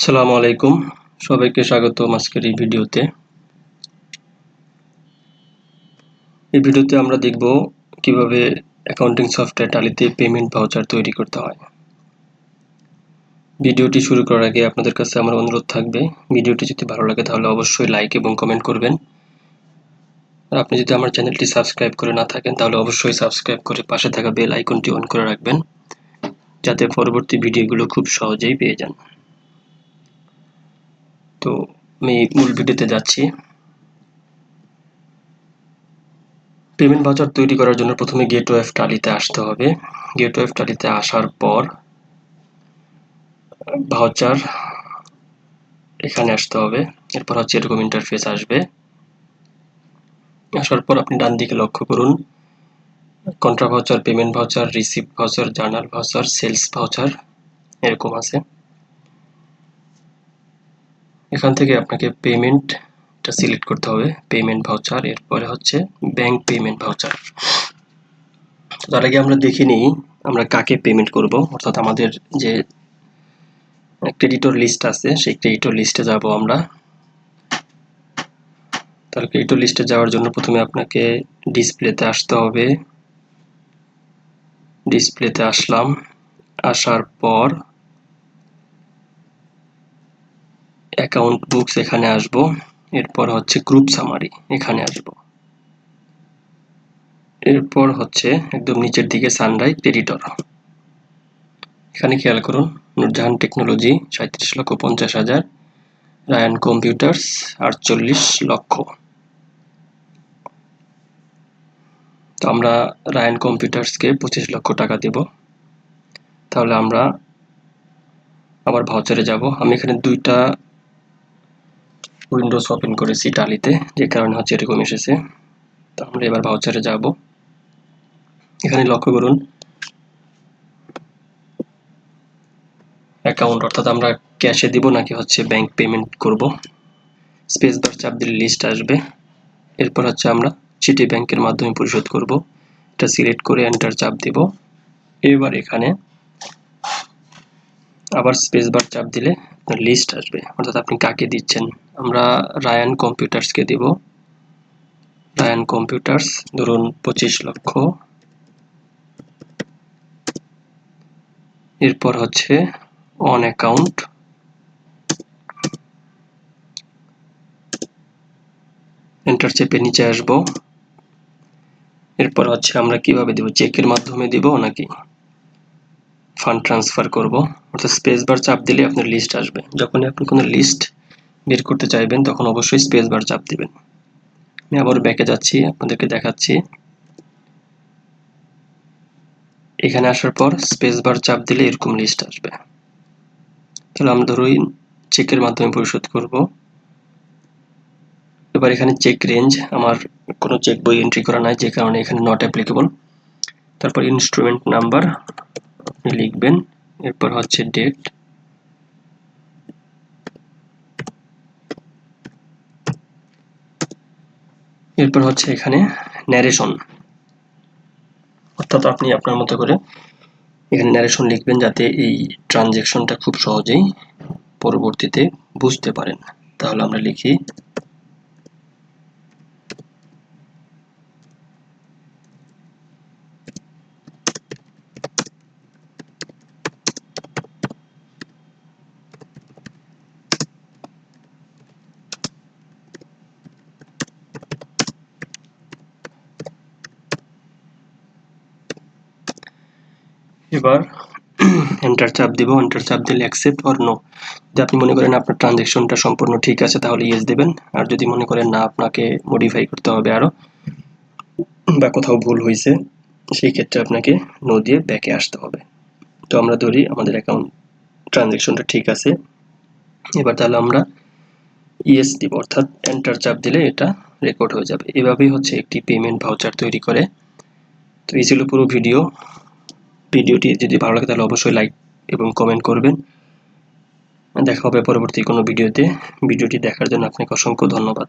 আসসালামু আলাইকুম। সবাইকে স্বাগত আজকের এই ভিডিওতে। এই ভিডিওতে আমরা দেখব কীভাবে অ্যাকাউন্টিং সফটওয়্যার টালিতে পেমেন্ট ভাউচার তৈরি করতে হয়। ভিডিওটি শুরু করার আগে আপনাদের কাছে আমার অনুরোধ থাকবে, ভিডিওটি যদি ভালো লাগে তাহলে অবশ্যই লাইক এবং কমেন্ট করবেন। আর আপনি যদি আমার চ্যানেলটি সাবস্ক্রাইব করে না থাকেন, তাহলে অবশ্যই সাবস্ক্রাইব করে পাশে থাকা বেল আইকনটি অন করে রাখবেন, যাতে পরবর্তী ভিডিওগুলো খুব সহজেই পেয়ে যান। তো আমি মূল ভিডিওতে যাচ্ছি। পেমেন্ট ভাউচার তৈরি করার জন্য প্রথমে গেট ওয়েভ টালিতে আসতে হবে। গেট ওয়েভ টালিতে আসার পর ভাউচার এখানে আসতে হবে। এরপর হচ্ছে এরকম ইন্টারফেস আসবে। আসার পর আপনি ডান দিকে লক্ষ্য করুন। Contra voucher payment voucher receive voucher journal voucher sales voucher এরকম আছে। এখান থেকে আপনাকে পেমেন্টটা সিলেক্ট করতে হবে পেমেন্ট ভাউচার এরপরে হচ্ছে ব্যাংক পেমেন্ট ভাউচার তার আগে আমরা দেখে নিই আমরা কাকে পেমেন্ট করব, অর্থাৎ আমাদের যে ক্রেডিটর লিস্ট আছে, সেই ক্রেডিটর লিস্টে যাব আমরা। তাহলে ক্রেডিটর লিস্টে যাওয়ার জন্য প্রথমে আপনাকে ডিসপ্লেতে আসতে হবে। ডিসপ্লেতে আসলাম, আসার পর অ্যাকাউন্ট বুকস এখানে আসব। এরপর হচ্ছে গ্রুপ সামারি এখানে আসব। এরপর হচ্ছে একদম নিচের দিকে সানরাই ক্রেডিটর এখানে খেয়াল করুন নুরজাহান টেকনোলজি সাঁত্রিশ লক্ষ পঞ্চাশ হাজার রায়ান কম্পিউটার্স আটচল্লিশ লক্ষ। তো আমরা রায়ান কম্পিউটার্সকে পঁচিশ লক্ষ টাকা দেব। তাহলে আমরা আবার ভাউচারে যাব। আমি এখানে দুইটা উইন্ডোজ ওপেন করেছি টালিতে, যে কারণে হচ্ছে এরকম এসেছে। তো আমরা এবার ভাউচারে যাব। এখানে লক্ষ্য করুন। অ্যাকাউন্ট অর্থাৎ আমরা ক্যাশে দিব নাকি হচ্ছে ব্যাংক পেমেন্ট করব। স্পেস বার চাপ দিলে লিস্ট আসবে। এরপর হচ্ছে আমরা সিটি ব্যাংকের মাধ্যমে পরিশোধ করব। এটা সিলেক্ট করে এন্টার চাপ দিব। এবার এখানে আবার স্পেস বার চাপ দিলে লিস্ট আসবে। অর্থাৎ আপনি কাকে দিচ্ছেন? আমরা রায়ান কম্পিউটার্সকে দিব। রায়ান কম্পিউটার্স ধরুন পঁচিশ লক্ষ। এরপর হচ্ছে অন অ্যাকাউন্ট এন্টার চেপে নিচে আসব। এরপর হচ্ছে আমরা কীভাবে দেব? চেকের মাধ্যমে দিব নাকি? ফান্ড ট্রান্সফার করব। অর্থাৎ স্পেস বার চাপ দিলে আপনার লিস্ট আসবে। যখনই আপনি কোনো লিস্ট বের করতে চাইবেন, তখন অবশ্যই স্পেস বার চাপ দিবেন। আমি আবার ব্যাকে যাচ্ছি, আপনাদেরকে দেখাচ্ছি। এখানে আসার পর স্পেস বার চাপ দিলে এরকম লিস্ট আসবে। তাহলে আমরা ধরুন চেকের মাধ্যমে পরিশোধ করব। এবার এখানে চেক রেঞ্জ আমার কোনো চেক বই এন্ট্রি করা নাই, যে কারণে এখানে নট অ্যাপ্লিকেবল তারপর ইনস্ট্রুমেন্ট নাম্বার লিখবেন, এরপর হচ্ছে ডেট এরপর হচ্ছে এখানে ন্যারেশন অর্থাৎ আপনি আপনার মতো করে এখানে ন্যারেশন লিখবেন যাতে এই ট্রানজেকশনটা খুব সহজেই পরবর্তীতে বুঝতে পারেন। তাহলে আমরা লিখি এবার এন্টার চাপ দিব এন্টার চাপ দিলে অ্যাকসেপ্ট অর নো যদি আপনি মনে করেন আপনার ট্রানজ্যাকশনটা সম্পূর্ণ ঠিক আছে, তাহলে ইয়েস দেবেন। আর যদি মনে করেন না, আপনাকে মডিফাই করতে হবে আরও বা কোথাও ভুল হয়েছে, সেই ক্ষেত্রে আপনাকে নো দিয়ে ব্যাকে আসতে হবে। তো আমরা ধরি আমাদের অ্যাকাউন্ট ট্রানজ্যাকশনটা ঠিক আছে। এবার তাহলে আমরা ইয়েস দিব, অর্থাৎ এন্টার চাপ দিলে এটা রেকর্ড হয়ে যাবে। এভাবেই হচ্ছে একটি পেমেন্ট ভাউচার তৈরি করে। তো এই ছিল পুরো ভিডিও ভিডিওটি যদি ভালো লাগে তাহলে অবশ্যই লাইক এবং কমেন্ট করবেন। দেখা হবে পরবর্তী কোনো ভিডিওতে। ভিডিওটি দেখার জন্য আপনাকে অসংখ্য ধন্যবাদ।